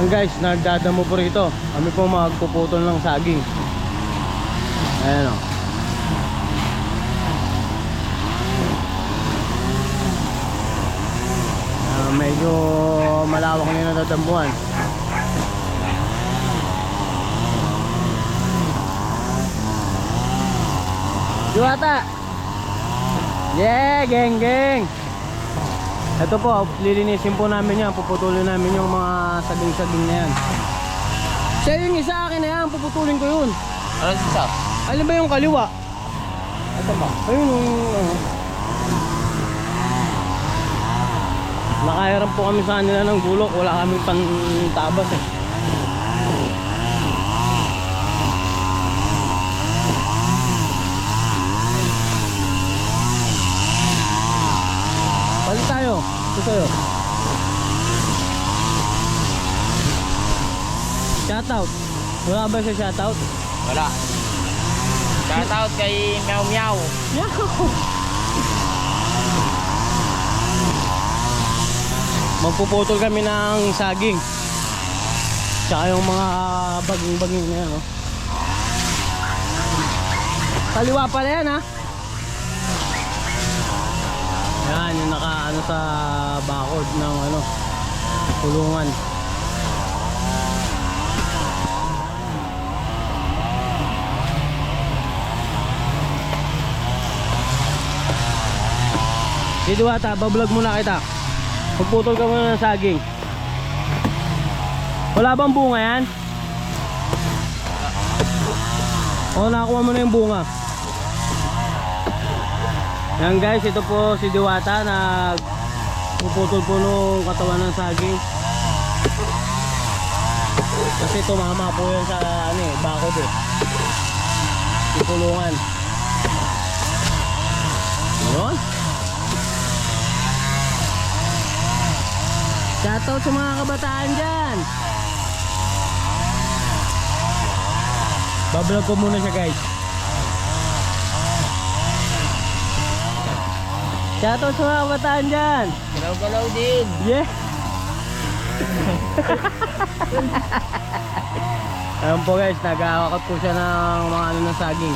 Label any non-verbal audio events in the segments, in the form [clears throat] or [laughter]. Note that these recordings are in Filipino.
Yan guys, nagdadamo po rito. Kami po magpuputol ng saging. Ayan o. Ah, medyo malawak na yung natadambuhan. Diwata! Yeah, geng geng! Ito po, lilinisin po namin yan. Puputulin namin yung mga saging-saging na yan. Siya yung isa akin na yan, puputulin ko yun. Ano isa? Alin ba yung kaliwa? Ito ba? Ayun yung... ano. Nakahiram po kami sa kanila ng gulok. Wala kaming pantabas eh. Ito sa'yo. Shoutout. Wala ba siya shoutout? Wala. Shoutout kay Meow Meow. Magpuputol kami ng saging. Tsaka yung mga baging-baging na yan, oh. Kaliwa pala yan, ha? Yan, yung naka, ano, sa bakod ng, ano, kulungan. Dito ata, bablog muna kita. Magputol ka muna ng saging. Wala bang bunga yan? O, nakakuha mo na yung bunga. Yan guys, ito po si Diwata na puputol po nung katawan ng saging. Kasi tumama po yan sa ano eh, bakod eh. Yung kulungan. Yun. Shoutout sa mga kabataan dyan. Bablog ko muna siya guys. Shoutout sa mga kabataan dyan. Galaw-galaw din. Yeah. [laughs] Ayan po guys, nag-aawakot po siya ng mga ano ng saging.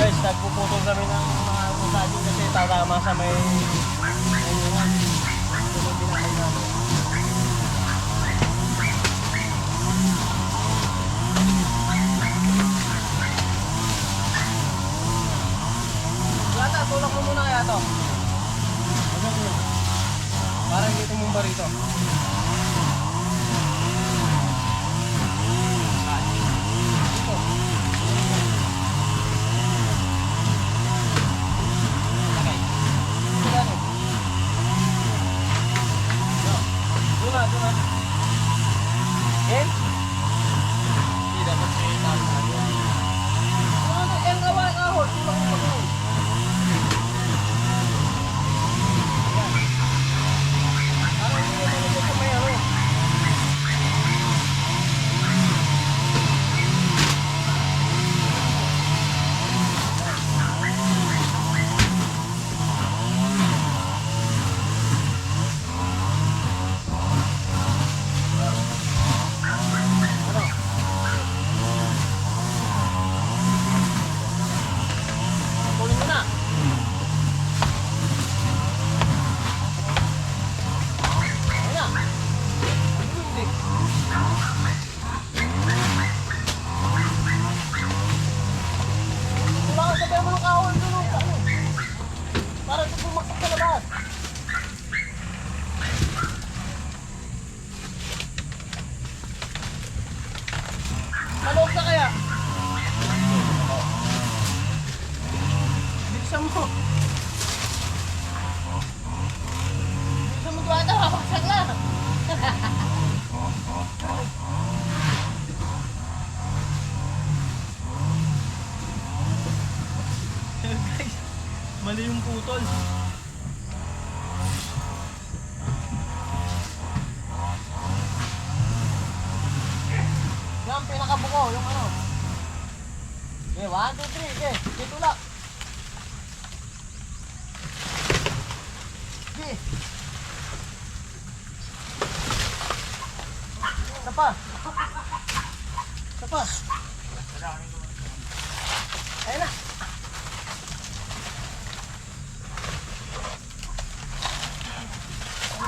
Guys, nagpuputol kami ng mga ano saging kasi tatama sa pa. Isa pa. Ayun na.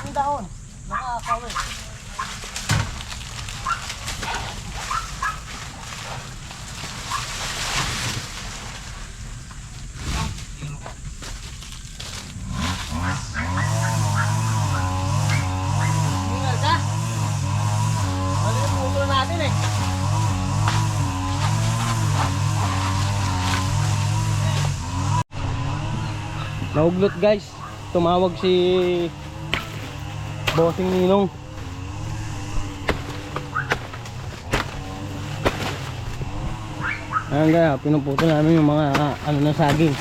Yung dahon? Nakakawi. Nauglot guys. Tumawag si Bossing Ninong. Ayan kaya, pinuputo namin yung mga ah, ano na saging.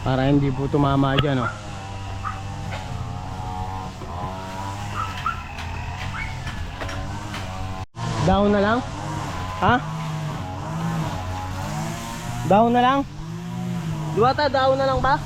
Para hindi po tumama dyan, oh. Down na lang? Ha? Down na lang? Duwata, down na lang ba?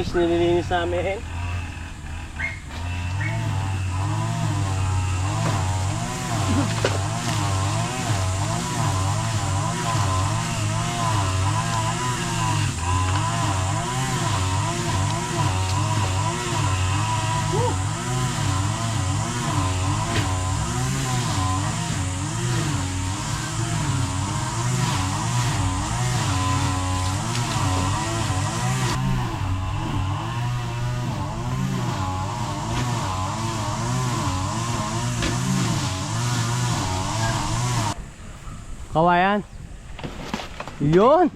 Guys, nililinis namin. Kawayan. Yun.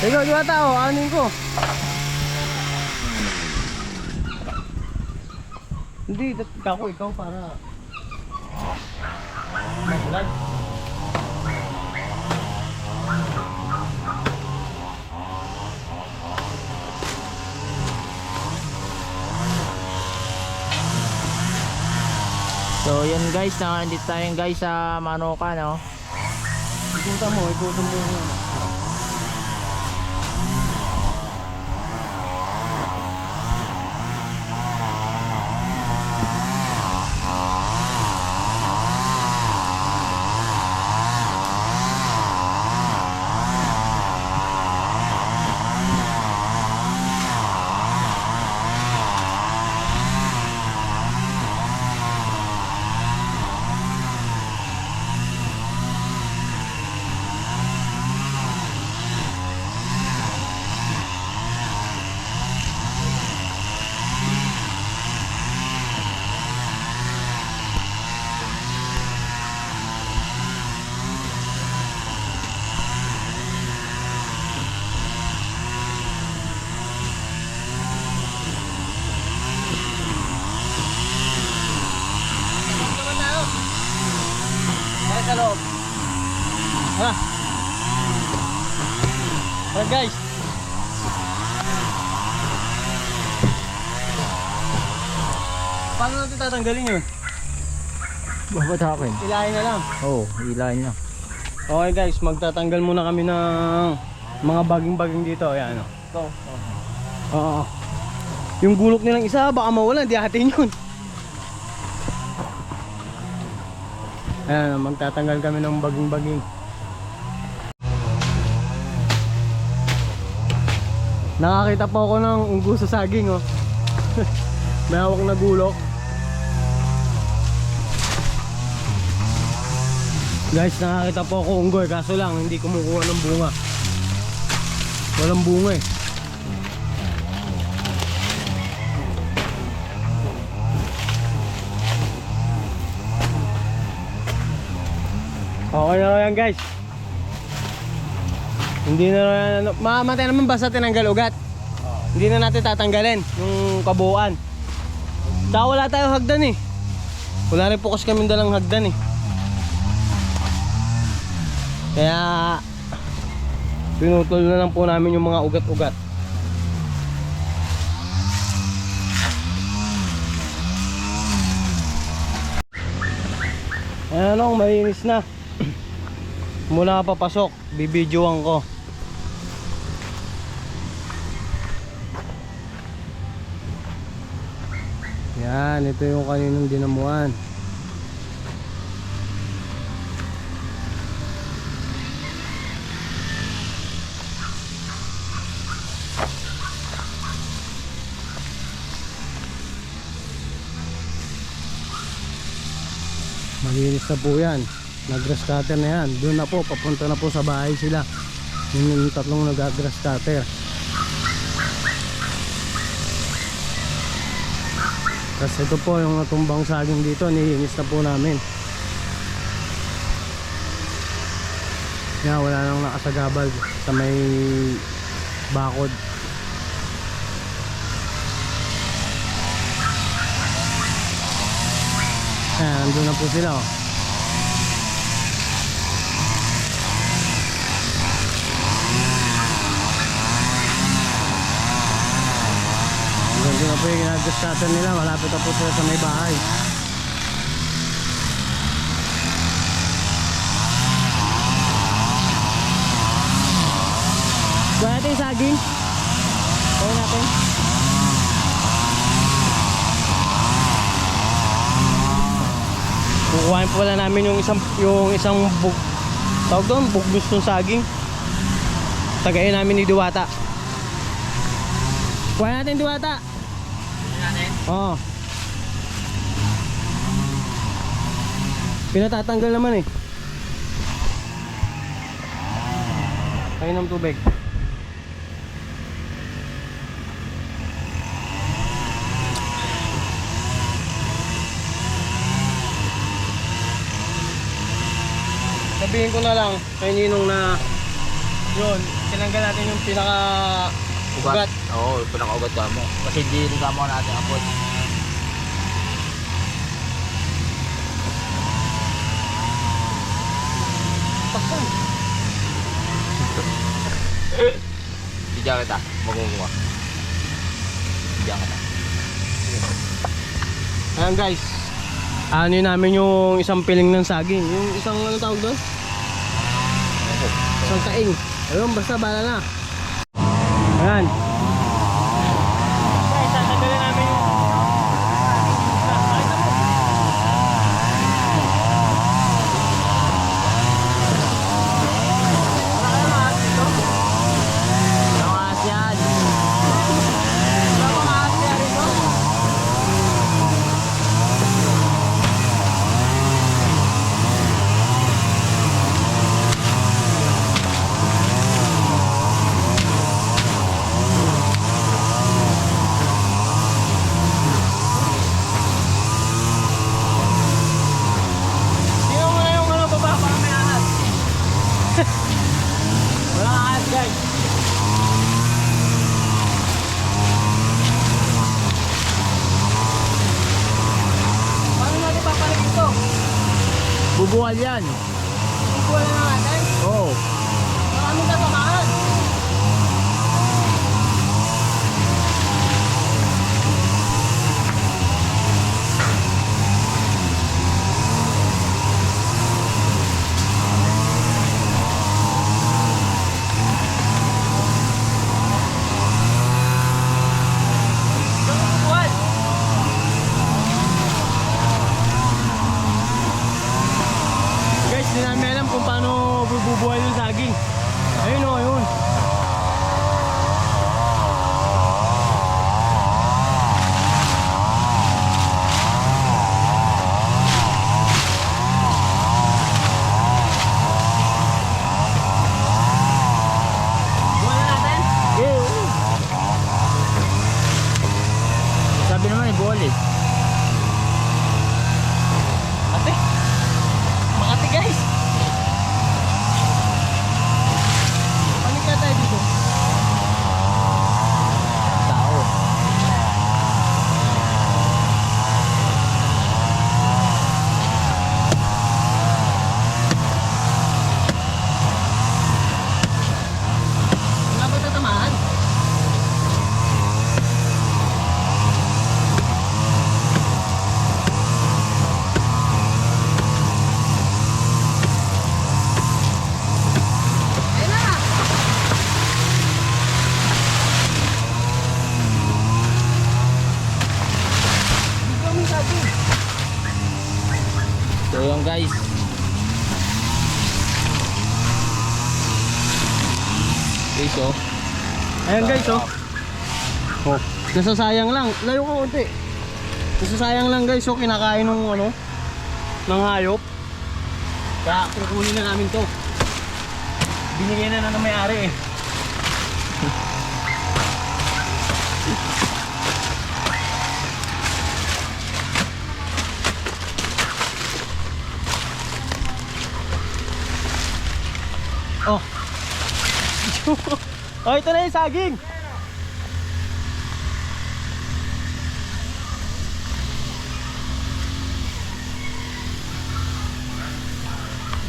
Ikaw, di ba tao? Anin ko. Hindi, ako ikaw para magulan. So yun guys, nandito tayo guys sa Manuka no. Ikutan mo, ikutan mo tatanggalin yun? Ba't akin? Ilahin na lang. Oo, oh, ilahin na. Okay guys, magtatanggal muna kami ng mga baging-baging dito. Ayan o. Go. Oo. Yung gulok nilang isa, baka mawala, di atin yun. Ayan, magtatanggal kami ng baging-baging. Nakakita po ako ng unggo sa saging, oh. [laughs] May hawak na gulok. Guys, nakakita po ako unggoy, kaso lang, hindi kumukuha ng bunga. Walang bunga eh. Okay na raw yan guys. Hindi na raw yan, mamamatay naman basta tinanggal ugat. Hindi na natin tatanggalin yung kabuuan. Tsaka wala tayo hagdan eh. Wala rin po kasi kami dalang hagdan eh. Kaya pinutol na lang po namin yung mga ugat-ugat. Ayan o, malinis na. [clears throat] Mula papasok, bibidyoan ko. Yan, ito yung kaninang dinamuan. Malinis na po yan. Nag-grass cutter na yan. Doon na po, papunta na po sa bahay sila. Yun yung tatlong nag-grass cutter. Tapos ito po yung natumbang saging dito, nilinis na po namin. Yan, wala nang nakasagabal sa may bakod. Ayan, nandun na po sila oh. Nandun na po yung ginagastatan nila, malapit na po sila sa may bahay. Kuha natin yung saging. Kuha natin. Kukuhain po pala namin yung isang yung isang bug tawag doon, bugbus ng saging. Tagayin namin ni Diwata. Kuha natin Diwata. Oo. Pinatatanggal naman eh. Kain ng tubig. Sabihin ko na lang kay Ninong na yun, tinanggal natin yung pinaka ugat. Oo, oh, pinakaugat ka mo. Kasi hindi rin kamo natin abot. Paksan. Bigyan kita. Magkukuha. Bigyan kita. Ayan guys. Ano yun namin yung isang piling ng saging. Yung isang ano tawag doon? Isang taing. Ayun, basta bala na. Ayan. Bubuhal yan. namin alam kung paano bububuhay yung saging. Ayun o, ayun. Nasasayang lang. Layo ka konti. Nasasayang lang guys, oh. Kinakain ng ano, ng hayop. Kaya kukunin na namin to. Binigyan na na ng may-ari eh. [laughs] Oh. [laughs] oh, ito na yung saging.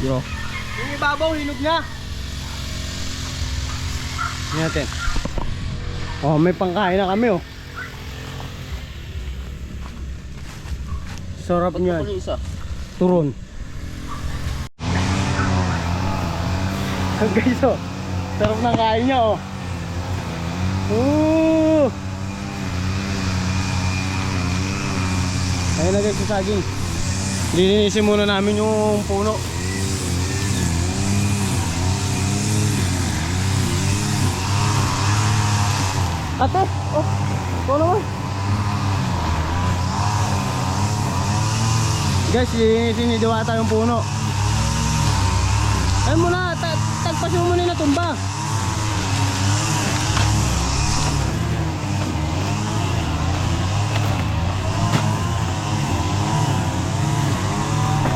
Yo. Yung ibabaw, hinog na. Tingnan natin. Oh, may pangkain na kami oh. Sarap niyan. Turon. [laughs] Guys, oh. Sarap ng kain niya, oh. Ooh! Ayun na guys, yung saging. Lilinisin muna namin yung puno. Ate, oh, ikaw naman. Guys, lilinisin ni Diwata yung puno. Ayun muna, ta tagpasin mo muna yung natumba.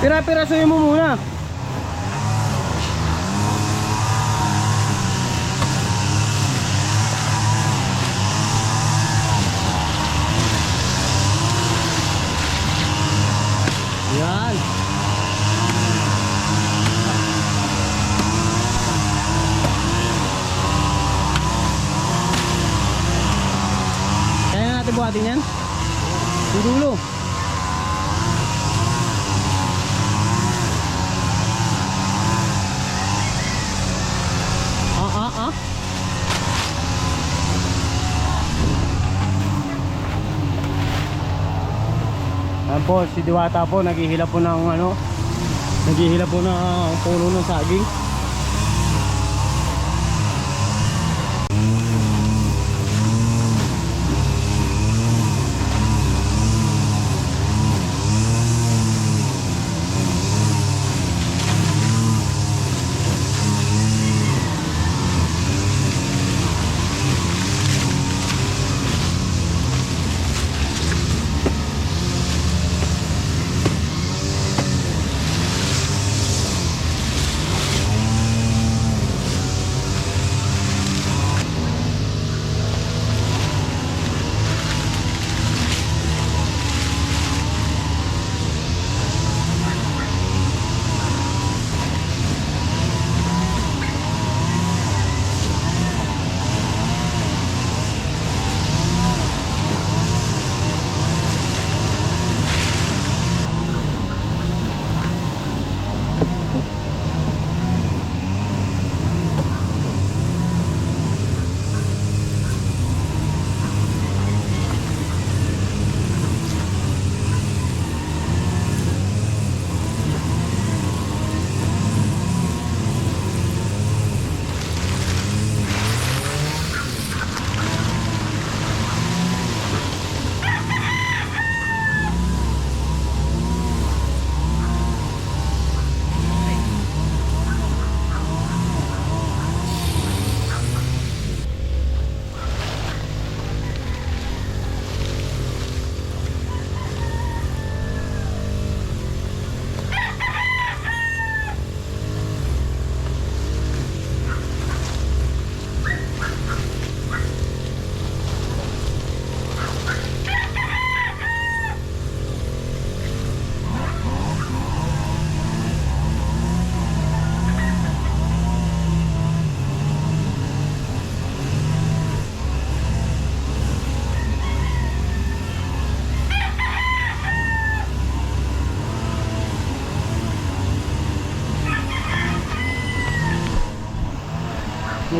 Pira-pirasuhin mo muna. Kaya na natin buhatin yan? Dulo. Ah, ah, ah. Ayan po, si Diwata po, naghihila po ng ano, naghihila po ng puno ng saging.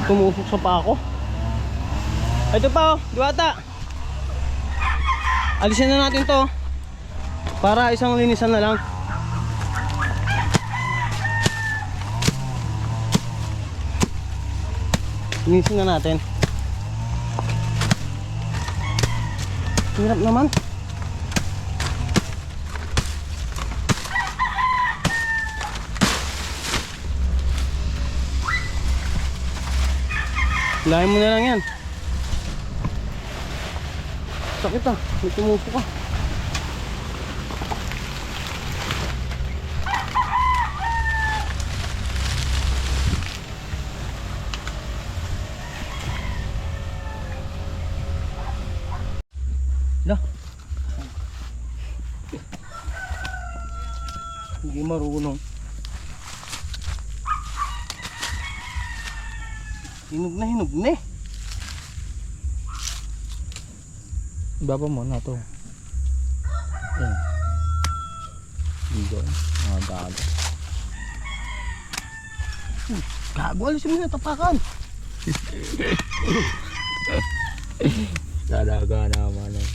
May tumusok sa pa ako. Ito pa oh, diwata. Alisin na natin to. Para isang linisan na lang. Linisin na natin. Hirap naman. Lahin mo na lang yan. Sakit ah. May tumupo ka. La. Hindi marunong. Hinog na hinog na eh. Ibaba mo na to. Yan. Dito. Mga daga. Gago, alisin mo na tapakan. Dadaga naman eh.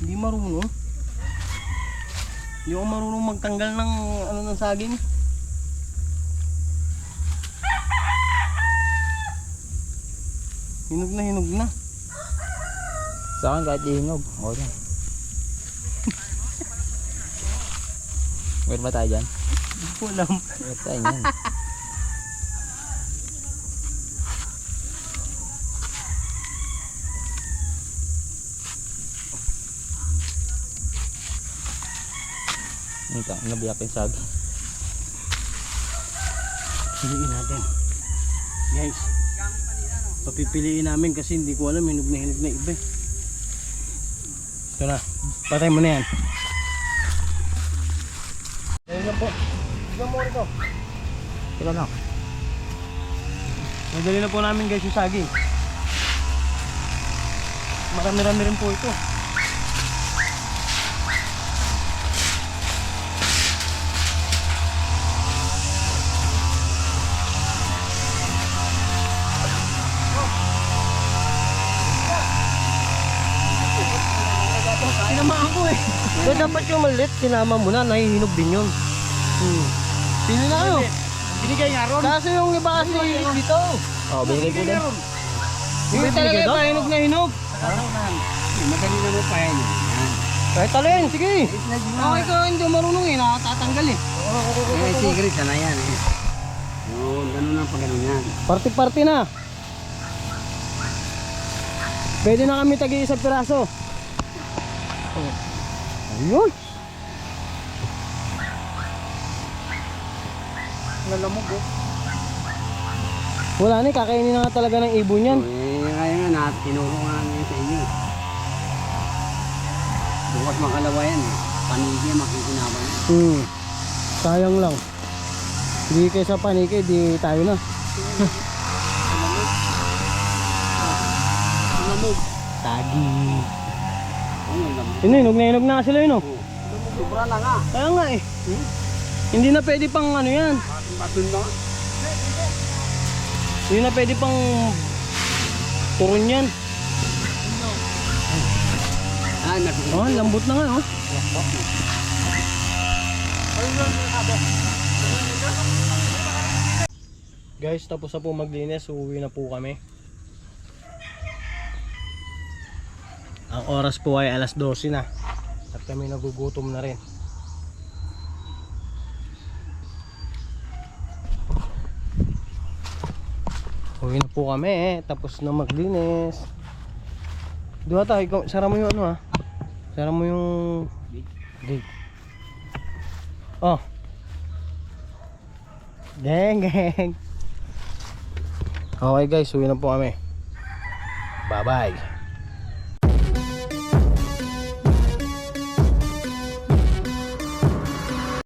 Hindi marunong. Hindi ako marunong magtanggal ng ano ng saging. Hinog na hinog na. Sa akin kahit ihinog. Okay lang. Meron ba tayo dyan? Hindi ko alam. Meron tayo yan. Ito, nabiyak yung sagi. Piliin natin. Guys. Papipiliin namin kasi hindi ko alam hinog na hinog na iba. eh. Ito na. Patay mo na yan. Ayun na po. Tignan mo ito. Teka lang. Nadali na po namin guys yung saging. Marami-rami rin po ito. So dapat yung maliit, sinama mo na, nahihinog din yun. Hmm. Sino na kayo? Binigay nga ron. Kaso yung iba kasi dito. Oh, binigay ko din. Hindi talaga iba, hinog na hinog. Madali na mo pa yan. Kahit alin, sige. Okay ko, hindi marunong eh, nakatatanggal eh. Eh, secret na yan eh. Yun, ganun lang pag ganun yan. Party-party na. Pwede na kami tagi isang piraso. Oh. Ayun. Lalamog oh. Wala na, kakainin na nga talaga ng ibon yan. Eh, kaya nga, na, tinuro nga namin sa inyo. Bukas makalawa yan eh. Panigya, makikinaban yan. Hmm. Sayang lang. Di kaysa panike, di tayo na. Lamog. Tagi. Yun, hinog na hinog na sila yun oh. Sobra na nga. Kaya nga eh. Hindi na pwede pang ano yan. Batun na nga. Hindi na pwede pang turon yan. Ah. Oh, lambot na nga oh. Guys, tapos na po maglinis, uuwi na po kami. Ang oras po ay alas 12 na. At kami nagugutom na rin. Uwi na po kami eh. Tapos na maglinis. Diba tayo, ikaw, sara mo yung ano ah. Sara mo yung gate. Oh. Geng, geng. Okay guys, uwi na po kami. Bye-bye.